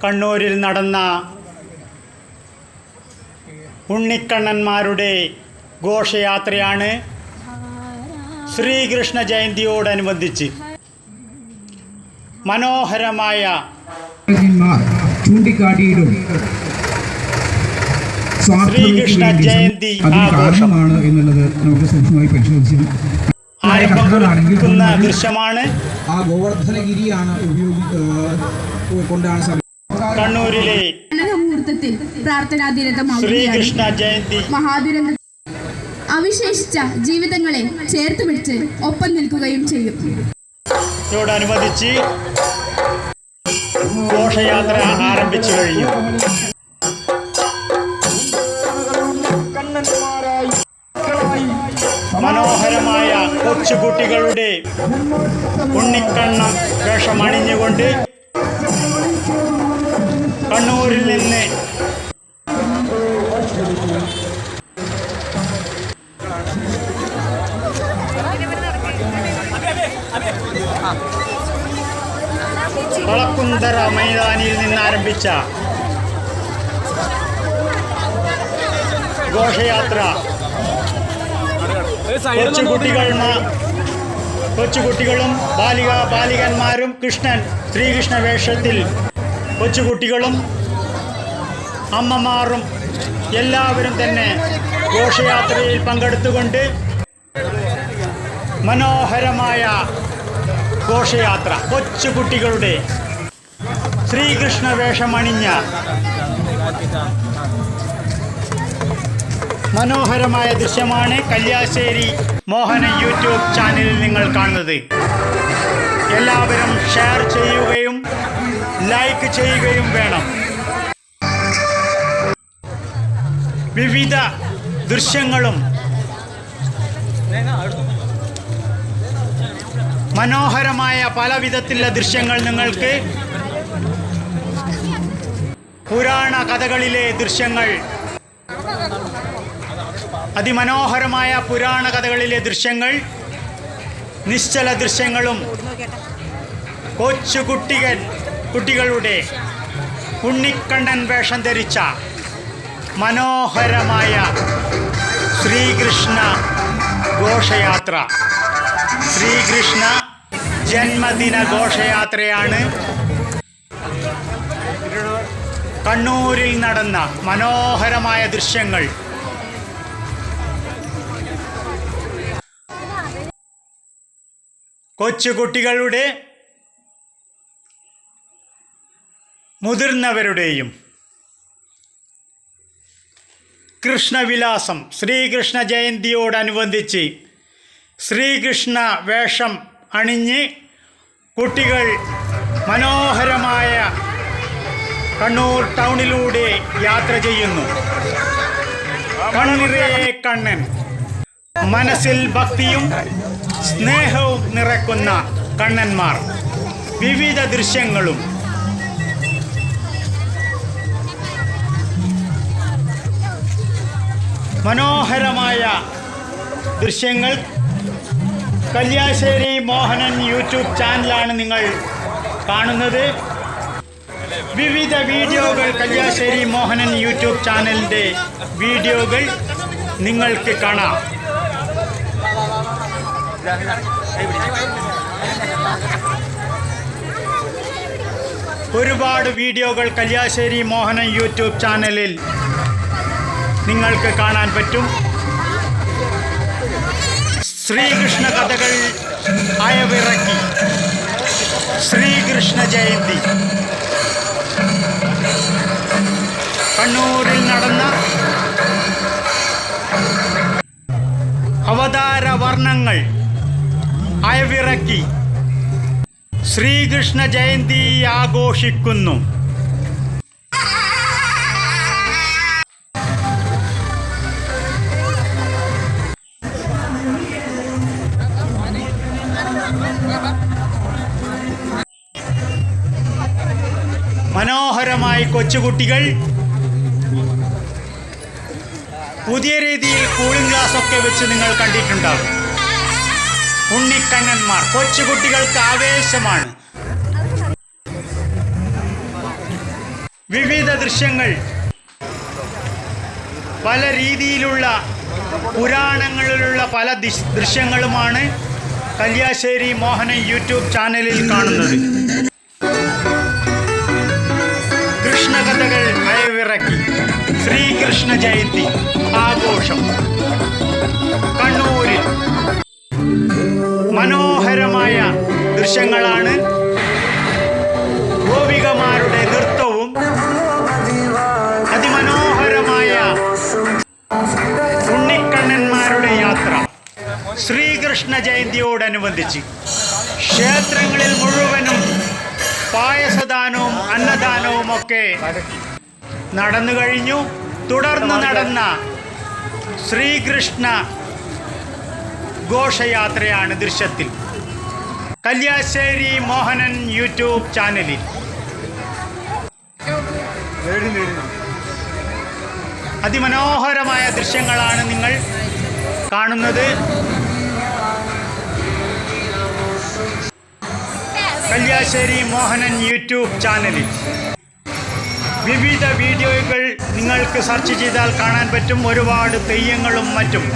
കണ്ണൂരിൽ നടന്ന ഉണ്ണിക്കണ്ണന്മാരുടെ ഘോഷയാത്രയാണ് ശ്രീകൃഷ്ണ ജയന്തിയോടനുബന്ധിച്ച്. മനോഹരമായ ശ്രീകൃഷ്ണ ജയന്തി ആഘോഷമാണ് എന്നുള്ളത് നമുക്ക് സൂക്ഷ്മമായി പരിശോധിച്ചു ആരംഭം കഥകളാണെങ്കിൽ ദൃശ്യമാണ്. ആ ഗോവർദ്ധനഗിരിയാണ് കൊണ്ടാണ് കണ്ണൂരിലെ മുഹൂർത്തത്തിൽ പ്രാർത്ഥനാ ദിനമാവുകയാണ് ശ്രീകൃഷ്ണ ജയന്തി. മഹാദുരന്ത അവിശേഷിച്ച ജീവിതങ്ങളെ ചേർത്ത് പിടിച്ച് ഒപ്പം നിൽക്കുകയും ചെയ്യും. യോടനുബന്ധിച്ച് ഘോഷയാത്ര ആരംഭിച്ചു കഴിഞ്ഞു. മനോഹരമായ കൊച്ചുകുട്ടികളുടെ ഉണ്ണിക്കണ്ണം വേഷമണിഞ്ഞുകൊണ്ട് വളക്കുന്തറ മൈതാനിയിൽ നിന്ന് ആരംഭിച്ച ഘോഷയാത്ര കൊച്ചുകുട്ടികൾ കൊച്ചുകുട്ടികളും ബാലിക ബാലികന്മാരും കൃഷ്ണൻ ശ്രീകൃഷ്ണ വേഷത്തിൽ കൊച്ചുകുട്ടികളും അമ്മമാരും എല്ലാവരും തന്നെ ഘോഷയാത്രയിൽ പങ്കെടുത്തുകൊണ്ട് മനോഹരമായ ഘോഷയാത്ര കൊച്ചുകുട്ടികളുടെ ശ്രീകൃഷ്ണ വേഷമണിഞ്ഞ മനോഹരമായ ദൃശ്യമാണ് കല്യാശ്ശേരി മോഹന യൂട്യൂബ് ചാനലിൽ നിങ്ങൾ കാണുന്നത്. എല്ലാവരും ഷെയർ ചെയ്യുകയും ലൈക്ക് ചെയ്യുകയും വേണം. വിവിധ ദൃശ്യങ്ങളും മനോഹരമായ പല വിധത്തിലുള്ള ദൃശ്യങ്ങൾ നിങ്ങൾക്ക് പുരാണ കഥകളിലെ ദൃശ്യങ്ങൾ അതിമനോഹരമായ പുരാണ കഥകളിലെ ദൃശ്യങ്ങൾ നിശ്ചല ദൃശ്യങ്ങളും കൊച്ചു കുട്ടികൾ കുട്ടികളുടെ ഉണ്ണിക്കണ്ണൻ വേഷം ധരിച്ച മനോഹരമായ ശ്രീകൃഷ്ണ ഘോഷയാത്ര. ശ്രീകൃഷ്ണ ജന്മദിന ഘോഷയാത്രയാണ് കണ്ണൂരിൽ നടന്ന മനോഹരമായ ദൃശ്യങ്ങൾ. കൊച്ചുകുട്ടികളുടെ മുതിർന്നവരുടെയും. കൃഷ്ണവിലാസം ശ്രീകൃഷ്ണ ജയന്തിയോടനുബന്ധിച്ച് ശ്രീകൃഷ്ണ വേഷം അണിഞ്ഞ് കുട്ടികൾ മനോഹരമായ കണ്ണൂർ ടൗണിലൂടെ യാത്ര ചെയ്യുന്നു. കണ്ണിറേ കണ്ണൻ. മനസ്സിൽ ഭക്തിയും സ്നേഹവും നിറക്കുന്ന കണ്ണന്മാർ. വിവിധ ദൃശ്യങ്ങളും. മനോഹരമായ ദൃശ്യങ്ങൾ കല്യാശ്ശേരി മോഹനൻ യൂട്യൂബ് ചാനലാണ് നിങ്ങൾ കാണുന്നത്. വിവിധ വീഡിയോകൾ കല്യാശ്ശേരി മോഹനൻ യൂട്യൂബ് ചാനലിന്റെ വീഡിയോകൾ നിങ്ങൾക്ക് കാണാം. ഒരുപാട് വീഡിയോകൾ കല്യാശ്ശേരി മോഹനൻ യൂട്യൂബ് ചാനലിൽ നിങ്ങൾക്ക് കാണാൻ പറ്റും. ശ്രീകൃഷ്ണ കഥകൾ അയവിറക്കി. ശ്രീകൃഷ്ണ ജയന്തി. കണ്ണൂരിൽ നടന്ന അവതാര വർണങ്ങൾ അയവിറക്കി. ശ്രീകൃഷ്ണ ജയന്തി ആഘോഷിക്കുന്നു. മനോഹരമായി കൊച്ചുകുട്ടികൾ പുതിയ രീതിയിൽ കൂളിംഗ് ഗ്ലാസ് ഒക്കെ വെച്ച് നിങ്ങൾ കണ്ടിട്ടുണ്ടാകും ഉണ്ണിക്കണ്ണന്മാർ കൊച്ചുകുട്ടികൾക്ക് ആവേശമാണ്. വിവിധ ദൃശ്യങ്ങൾ പല രീതിയിലുള്ള പുരാണങ്ങളിലുള്ള പല ദൃശ്യങ്ങളുമാണ് കല്യാശ്ശേരി മോഹനൻ യൂട്യൂബ് ചാനലിൽ കാണുന്നത്. കൃഷ്ണകഥകൾ അയവിറക്കി ശ്രീകൃഷ്ണ ജയന്തി ആഘോഷം. കണ്ണൂരിൽ. മനോഹരമായ ദൃശ്യങ്ങളാണ് ഗോപികമാരുടെ ശ്രീകൃഷ്ണ ജയന്തിയോടനുബന്ധിച്ച് ക്ഷേത്രങ്ങളിൽ മുഴുവനും പായസദാനവും അന്നദാനവും ഒക്കെ നടന്നു കഴിഞ്ഞു. തുടർന്ന് നടന്ന ശ്രീകൃഷ്ണ ഘോഷയാത്രയാണ് ദൃശ്യത്തിൽ. കല്യാശ്ശേരി മോഹനൻ യൂട്യൂബ് ചാനലിൽ. അതിമനോഹരമായ ദൃശ്യങ്ങളാണ് നിങ്ങൾ കാണുന്നത്. കല്യാശ്ശേരി മോഹനൻ യൂട്യൂബ് ചാനലിൽ. വിവിധ വീഡിയോകൾ നിങ്ങൾക്ക് സെർച്ച് ചെയ്താൽ കാണാൻ പറ്റും. ഒരുപാട് തെയ്യങ്ങളും മറ്റും.